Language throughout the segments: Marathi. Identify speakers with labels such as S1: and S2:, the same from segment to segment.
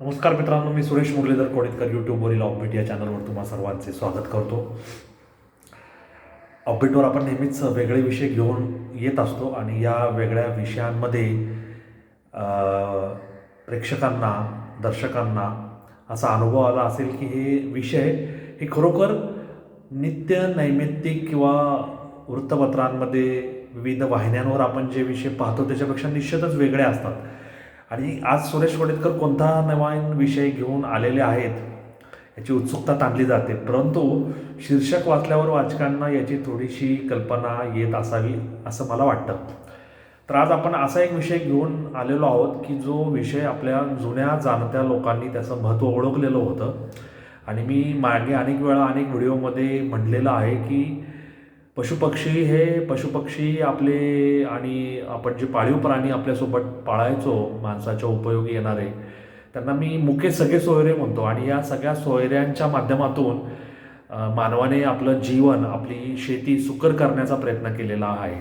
S1: नमस्कार मित्रांनो मी सुरेश मुरलीधर कोडेकर यूट्यूबवरील ऑफबीट या चॅनलवर तुम्हा सर्वांचे स्वागत करतो. ऑफबीटवर आपण नेहमीच वेगळे विषय घेऊन येत असतो आणि या वेगळ्या विषयांमध्ये प्रेक्षकांना दर्शकांना असा अनुभव आला असेल की हे विषय हे खरोखर नित्य नैमित्तिक किंवा वृत्तपत्रांमध्ये विविध वाहिन्यांवर आपण जे विषय पाहतो त्याच्यापेक्षा निश्चितच वेगळे असतात. आणि आज सुरेश वडेतकर कोणता नवीन विषय घेऊन आलेले आहेत याची उत्सुकता ताणली जाते. परंतु शीर्षक वाचल्यावर वाचकांना याची थोडीशी कल्पना येत असावी असं मला वाटतं. तर आज आपण असा एक विषय घेऊन आलेलो आहोत की जो विषय आपल्या जुन्या जाणत्या लोकांनी त्याचं महत्त्व ओळखलेलं होतं. आणि मी मागे अनेक वेळा अनेक व्हिडिओमध्ये म्हणलेलं आहे की पशुपक्षी हे पशुपक्षी आपले आणि आपण जे पाळीव प्राणी आपल्यासोबत पाळायचो माणसाच्या उपयोगी येणारे त्यांना मी मुके सगळे सोयरे म्हणतो. आणि या सगळ्या सोयऱ्यांच्या माध्यमातून मानवाने आपलं जीवन आपली शेती सुकर करण्याचा प्रयत्न केलेला आहे.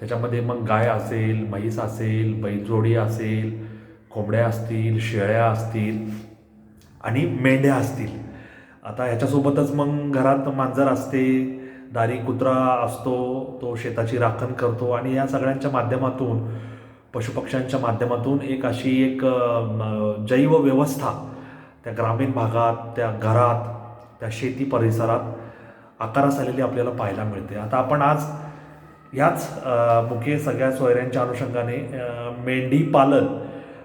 S1: त्याच्यामध्ये मग गाय असेल म्हैस असेल बैलजोडी असेल कोंबड्या असतील शेळ्या असतील आणि मेंढ्या असतील. आता ह्याच्यासोबतच मग घरात मांजर असते दारी कुत्रा असतो तो शेताची राखण करतो आणि या सगळ्यांच्या माध्यमातून पशुपक्ष्यांच्या माध्यमातून एक अशी एक जैव व्यवस्था त्या ग्रामीण भागात त्या घरात त्या शेती परिसरात आकारास आलेली आपल्याला पाहायला मिळते. आता आपण आज याच मुख्य सगळ्या सोयऱ्यांच्या अनुषंगाने मेंढी पालन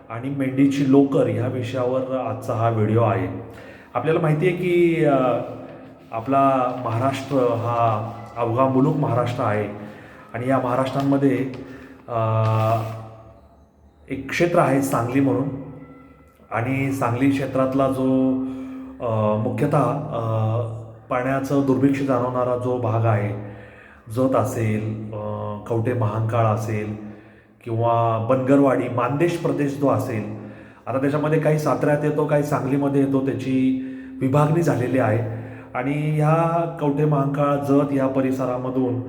S1: आणि मेंढीची लोकर ह्या विषयावर आजचा हा व्हिडिओ आहे. आपल्याला माहिती आहे की आपला महाराष्ट्र हा अवघा मुलूक महाराष्ट्र आहे. आणि या महाराष्ट्रांमध्ये एक क्षेत्र आहे सांगली म्हणून. आणि सांगली क्षेत्रातला जो मुख्यतः पाण्याचं दुर्भिक्ष जाणवणारा जो भाग आहे जत असेल कवटे महांकाळ असेल किंवा बनगरवाडी मानदेश प्रदेश जो असेल आता त्याच्यामध्ये काही साताऱ्यात येतो काही सांगलीमध्ये येतो त्याची विभागणी झालेली आहे. आणि ह्या कवठे महांकाळ जत या परिसरामधून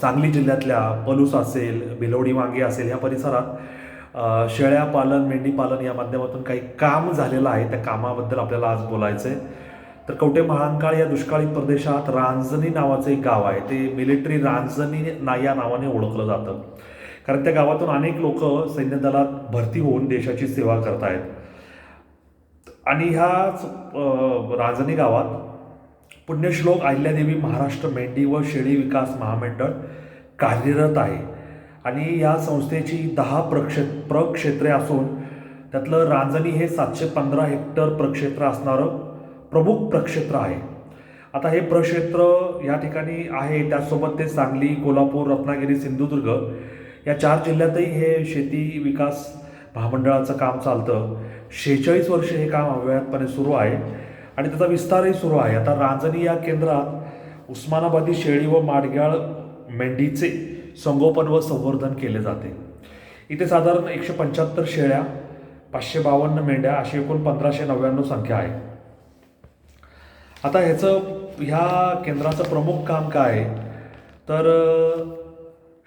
S1: सांगली जिल्ह्यातल्या पलूस असेल बिलवडी वांगे असेल ह्या परिसरात शेळ्या पालन मेंढी पालन या माध्यमातून काही काम झालेलं आहे. त्या कामाबद्दल आपल्याला आज बोलायचं आहे तर कवठे महांकाळ या दुष्काळी प्रदेशात रांजणी नावाचं एक गाव आहे. ते मिलिटरी रांजणी ना या नावाने ओळखलं जातं. कारण त्या गावातून अनेक लोक सैन्य दलात भरती होऊन देशाची सेवा करतायत. आणि ह्याच राजनी रांजणी गावात पुण्यश्लोक अहिल्यादेवी महाराष्ट्र मेंढी व शेळी विकास महामंडळ कार्यरत आहे. आणि या संस्थेची दहा प्रक्षे प्रक्षेत्रे असून त्यातलं रांजणी हे सातशे पंधरा हेक्टर प्रक्षेत्र असणारं प्रमुख प्रक्षेत्र आहे. आता हे प्रक्षेत्र या ठिकाणी आहे. त्याचसोबत ते सांगली कोल्हापूर रत्नागिरी सिंधुदुर्ग या चार जिल्ह्यातही हे शेती विकास महामंडळाचं काम चालतं. शेहेचाळीस वर्ष हे काम अव्याहतपणे सुरू आहे आणि त्याचा विस्तारही सुरू आहे. आता रांजणी या केंद्रात उस्मानाबादी शेळी व माडग्याळ मेंढीचे संगोपन व संवर्धन केले जाते. इथे साधारण एकशे पंच्याहत्तर शेळ्या पाचशे बावन्न मेंढ्या अशी एकूण पंधराशे नव्याण्णव संख्या आहे. आता ह्याचं ह्या केंद्राचं प्रमुख काम काय आहे? तर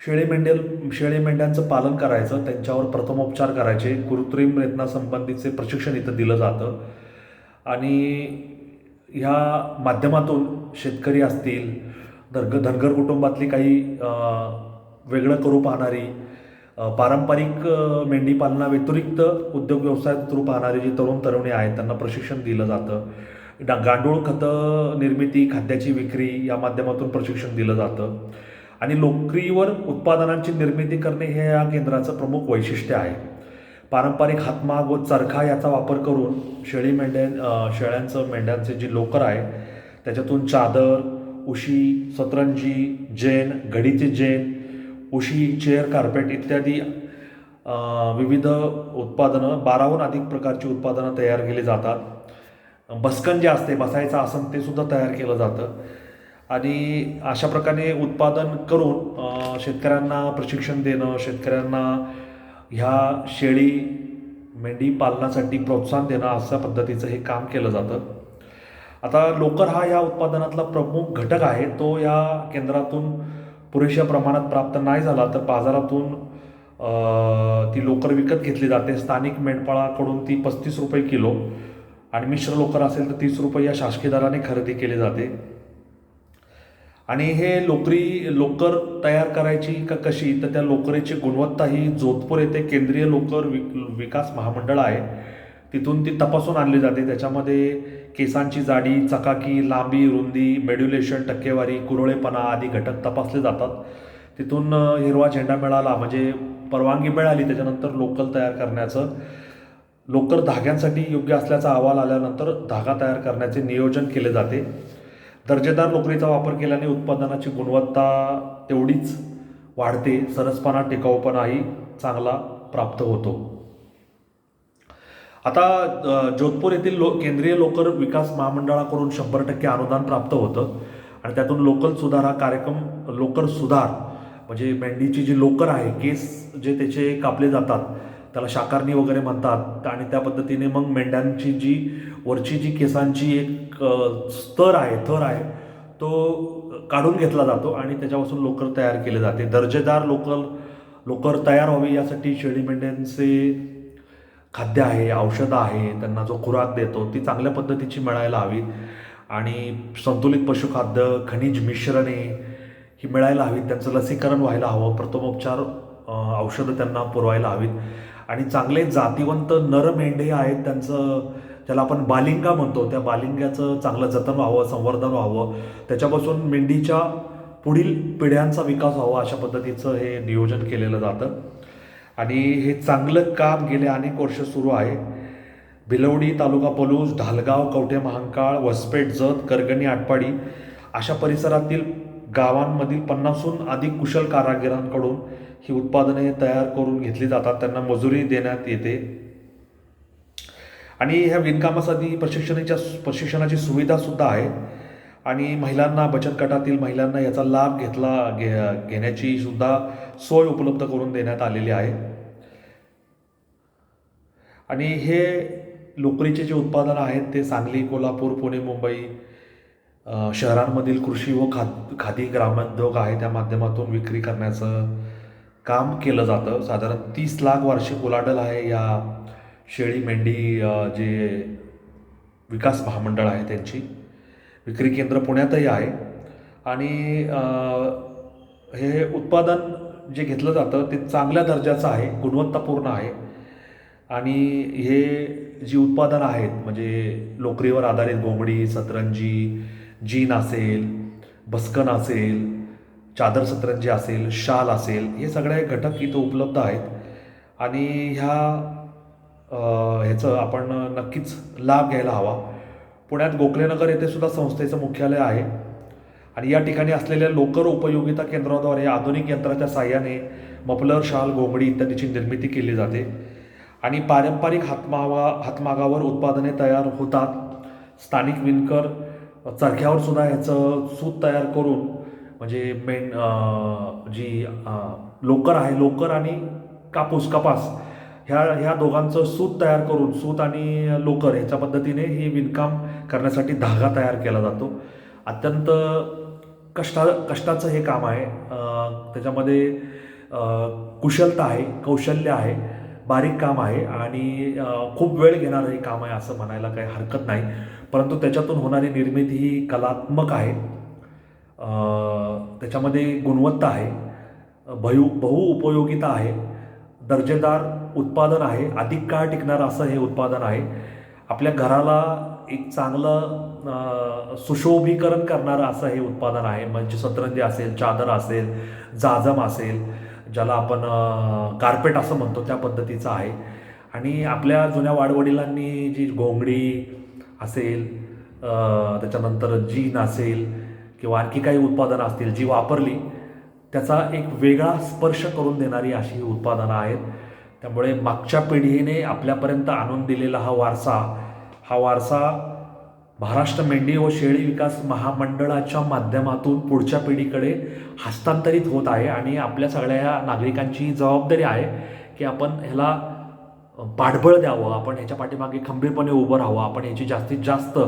S1: शेळी मेंढेल शेळी मेंढ्यांचं पालन करायचं त्यांच्यावर प्रथमोपचार करायचे. कृत्रिम रेतनासंबंधीचे प्रशिक्षण इथं दिलं जातं. आणि ह्या माध्यमातून शेतकरी असतील धनगर धनगर कुटुंबातली काही वेगळं करू पाहणारी पारंपरिक मेंढीपालना मेंढी व्यतिरिक्त उद्योग व्यवसाय थ्रू पाहणारी जी तरुण तरुणी आहेत त्यांना प्रशिक्षण दिलं जातं. डा गांडूळ खतं निर्मिती खाद्याची विक्री या माध्यमातून प्रशिक्षण दिलं जातं. आणि लोकरीवर उत्पादनांची निर्मिती करणे हे या केंद्राचं प्रमुख वैशिष्ट्य आहे. पारंपरिक हातमाग व चरखा याचा वापर करून शेळी मेंढ्या शेळ्यांचं मेंढ्यांचे जी लोकर आहे त्याच्यातून चादर उशी सतरंजी जेन घडीचे जेन उशी चेअर कार्पेट इत्यादी विविध उत्पादनं बाराहून अधिक प्रकारची उत्पादनं तयार केली जातात. बसकन जे असते बसायचं आसन ते सुद्धा तयार केलं जातं. आणि अशा प्रकारे उत्पादन करून शेतकऱ्यांना प्रशिक्षण देणं शेतकऱ्यांना ह्या शेळी मेंढी पालनासाठी प्रोत्साहन देणं अशा पद्धतीचं हे काम केलं जातं. आता लोकर हा या उत्पादनातला प्रमुख घटक आहे. तो या केंद्रातून पुरेशा प्रमाणात प्राप्त नाही झाला तर बाजारातून ती लोकर विकत घेतली जाते. स्थानिक मेंढपाळाकडून ती पस्तीस रुपये किलो आणि मिश्र लोकर असेल तर तीस रुपये या शासकीय दराने खरेदी केली जाते. आणि हे लोकरी लोकर तयार करायची का कशी? तर त्या लोकरीची गुणवत्ता ही जोधपूर येथे केंद्रीय लोकर वि विकास महामंडळ आहे. तिथून ती तपासून आणली जाते. त्याच्यामध्ये केसांची जाडी चकाकी लांबी रुंदी मेड्युलेशन टक्केवारी कुरळेपणा आदी घटक तपासले जातात. तिथून हिरवा झेंडा मिळाला. म्हणजे परवानगी मिळाली. त्याच्यानंतर लोकल तयार करण्याचं. लोकर धाग्यांसाठी योग्य असल्याचा अहवाल आल्यानंतर धागा तयार करण्याचे नियोजन केले जाते. दर्जेदार लोकरीचा वापर केल्याने उत्पादनाची गुणवत्ता तेवढीच वाढते. सरसपणा टिकाऊपणाही चांगला प्राप्त होतो. आता जोधपूर येथील लो केंद्रीय लोकर विकास महामंडळाकडून शंभर टक्के अनुदान प्राप्त होतं. आणि त्यातून लोकल सुधार हा कार्यक्रम लोकर सुधार म्हणजे मेंढीची जी लोकर आहे केस जे त्याचे कापले जातात त्याला शाकारणी वगैरे म्हणतात. आणि त्या पद्धतीने मग मेंढ्यांची जी वरची जी केसांची एक स्तर आहे थर आहे तो काढून घेतला जातो आणि त्याच्यापासून लोकर तयार केले जाते. दर्जेदार लोकल लोकर तयार व्हावी यासाठी शेळी मेंढ्यांचे खाद्य आहे औषधं आहे त्यांना जो खुराक देतो ती चांगल्या पद्धतीची मिळायला हवी. आणि संतुलित पशुखाद्य खनिज मिश्रणे ही मिळायला हवीत. त्यांचं लसीकरण व्हायला हवं. प्रथमोपचार औषधं त्यांना पुरवायला हवीत. आणि चांगले जातीवंत नर मेंढे आहेत त्यांचं ज्याला आपण बालिंगा म्हणतो त्या बालिंग्याचं चांगलं जतन व्हावं संवर्धन व्हावं. त्याच्यापासून मेंढीच्या पुढील पिढ्यांचा विकास व्हावा अशा पद्धतीचं हे नियोजन केलेलं जातं. आणि हे चांगलं काम गेले अनेक वर्ष सुरू आहे. भिलवडी तालुका पलूस ढालगाव कवठे महांकाळ वसपेट जत करगणी आटपाडी अशा परिसरातील गावांमधील पन्नासहून अधिक कुशल कारागिरांकडून ही उत्पादने तयार करून घेतली जातात त्यांना मजुरी देण्यात येते. आणि ह्या विणकामासाठी प्रशिक्षणाच्या प्रशिक्षणाची सुविधासुद्धा आहे. आणि महिलांना बचत गटातील महिलांना याचा लाभ घेतला घे घेण्याची सुद्धा सोय उपलब्ध करून देण्यात आलेली आहे. आणि हे लोकरीचे जे उत्पादनं आहेत ते सांगली कोल्हापूर पुणे मुंबई शहरांमधील कृषी व खाद खादी ग्रामोद्योग आहे. त्या माध्यमातून विक्री करण्याचं काम केलं जातं. साधारण तीस लाख वार्षिक उलाढाल आहे या शेळी मेंढी जे विकास महामंडळ आहे त्यांची. विक्री केंद्र पुण्यातही आहे. आणि हे उत्पादन जे घेतलं जातं ते चांगल्या दर्जाचं आहे गुणवत्तापूर्ण आहे. आणि हे जी उत्पादनं आहेत म्हणजे लोकरीवर आधारित घोंगडी सतरंजी जीन असेल बस्कन असेल चादर सतरंजी असेल शाल असेल हे सगळे घटक इथं उपलब्ध आहेत. आणि ह्या ह्याचं आपण नक्कीच लाभ घ्यायला हवा. पुण्यात गोखलेनगर येथे सुद्धा संस्थेचं मुख्यालय आहे. आणि या ठिकाणी असलेल्या लोकर उपयोगिता केंद्राद्वारे आधुनिक यंत्राच्या साह्याने मफलर शाल घोंगडी इत्यादीची निर्मिती केली जाते. आणि पारंपरिक हातमावा हातमागावर उत्पादने तयार होतात. स्थानिक विणकर चरख्यावर सुद्धा ह्याचं सूत तयार करून म्हणजे मेन जी लोकर आहे लोकर आणि कापूस कपास ह्या ह्या दोघांचं सूत तयार करून सूत आणि लोकर ह्याच्या पद्धतीने हे विणकाम करण्यासाठी धागा तयार केला जातो. अत्यंत कष्टा कष्टाचं हे काम आहे. त्याच्यामध्ये कुशलता आहे कौशल्य आहे बारीक काम आहे आणि खूप वेळ घेणारं हे काम आहे असं म्हणायला काही हरकत नाही. परंतु त्याच्यातून होणारी निर्मिती ही कलात्मक आहे. त्याच्यामध्ये गुणवत्ता आहे बहु बहुउपयोगिता आहे दर्जेदार उत्पादन आहे अधिक काळ टिकणारं असं हे उत्पादन आहे. आपल्या घराला एक चांगलं सुशोभीकरण करणारं असं हे उत्पादन आहे. म्हणजे सतरंजी असेल चादर असेल जाजम असेल ज्याला आपण कार्पेट असं म्हणतो त्या पद्धतीचं आहे. आणि आपल्या जुन्या वाडवडिलांनी जी घोंगडी असेल त्याच्यानंतर जीन असेल किंवा आणखी काही उत्पादनं असतील जी वापरली त्याचा एक वेगळा स्पर्श करून देणारी अशी ही उत्पादनं आहेत. त्यामुळे मागच्या पिढीने आपल्यापर्यंत आणून दिलेला हा वारसा हा वारसा महाराष्ट्र मेंढी व शेळी विकास महामंडळाच्या माध्यमातून पुढच्या पिढीकडे हस्तांतरित होत आहे आणि आपल्या सगळ्या नागरिकांची जबाबदारी आहे की आपण ह्याला पाठबळ द्यावं आपण ह्याच्या पाठीमागे खंबीरपणे उभं राहावं आपण ह्याची जास्तीत जास्त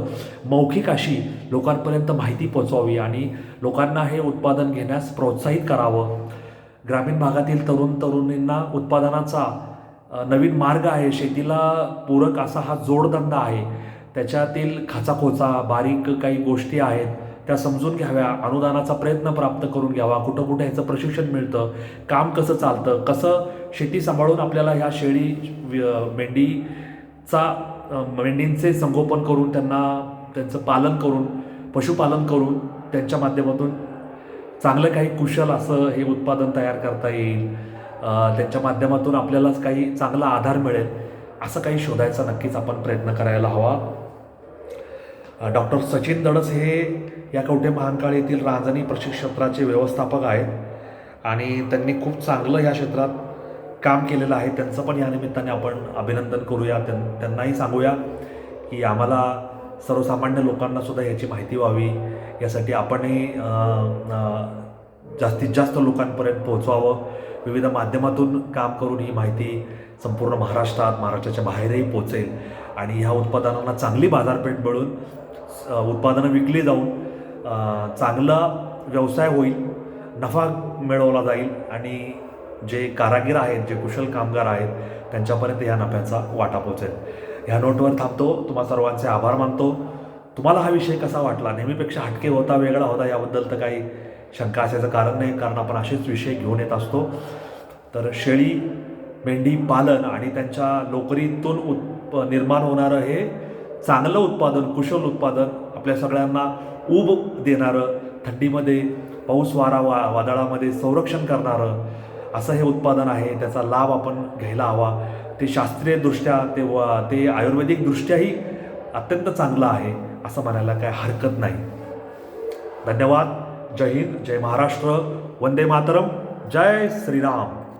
S1: मौखिक अशी लोकांपर्यंत माहिती पोचवावी आणि लोकांना हे उत्पादन घेण्यास प्रोत्साहित करावं. ग्रामीण भागातील तरुण तरुणींना उत्पादनाचा नवीन मार्ग आहे. शेतीला पूरक असा हा जोडधंदा आहे. त्याच्यातील खाचाखोचा बारीक काही गोष्टी आहेत त्या समजून घ्याव्या. अनुदानाचा प्रयत्न प्राप्त करून घ्यावा. कुठं कुठं ह्याचं प्रशिक्षण मिळतं. काम कसं चालतं? कसं शेती सांभाळून आपल्याला ह्या शेळी व्य- मेंढीचा मेंढींचे संगोपन करून त्यांना त्यांचं पालन करून पशुपालन करून त्यांच्या माध्यमातून चांगलं काही कुशल असं हे उत्पादन तयार करता येईल. त्यांच्या माध्यमातून आपल्यालाच काही चांगला आधार मिळेल असं काही शोधायचा नक्कीच आपण प्रयत्न करायला हवा. डॉक्टर सचिन दडस हे या कवठे महांकाळ येथील रांजणी क्षेत्राचे व्यवस्थापक आहेत आणि त्यांनी खूप चांगलं या क्षेत्रात काम केलेलं आहे. त्यांचं पण या निमित्ताने आपण अभिनंदन करूया. त्यां त्यांनाही सांगूया की आम्हाला सर्वसामान्य लोकांना सुद्धा याची माहिती व्हावी. यासाठी आपणही जास्तीत जास्त लोकांपर्यंत पोहोचवावं. विविध माध्यमातून काम करून ही माहिती संपूर्ण महाराष्ट्रात महाराष्ट्राच्या बाहेरही पोचेल आणि ह्या उत्पादनांना चांगली बाजारपेठ मिळून उत्पादनं विकली जाऊन चांगला व्यवसाय होईल नफा मिळवला जाईल आणि जे कारागीर आहेत जे कुशल कामगार आहेत त्यांच्यापर्यंत या नफ्याचा वाटा पोचेल ह्या नोटवर थांबतो. तुम्हा सर्वांचे आभार मानतो. तुम्हाला हा विषय कसा वाटला? नेहमीपेक्षा हटके होता वेगळा होता याबद्दल तर काही शंका असायचं कारण नाही कारण आपण असेच विषय घेऊन येत असतो. तर शेळी मेंढी पालन आणि त्यांच्या लोकरीतून उत्प निर्माण होणारं हे चांगलं उत्पादन कुशल उत्पादन आपल्या सगळ्यांना ऊब देणारं थंडीमध्ये पाऊस वारा वा वादळामध्ये संरक्षण करणारं असं हे उत्पादन आहे त्याचा लाभ आपण घ्यायला हवा. ते शास्त्रीयदृष्ट्या ते व ते आयुर्वेदिकदृष्ट्याही अत्यंत चांगलं आहे असं म्हणायला काय हरकत नाही. धन्यवाद. जय हिंद जय महाराष्ट्र. वंदे मातरम. जय श्रीराम.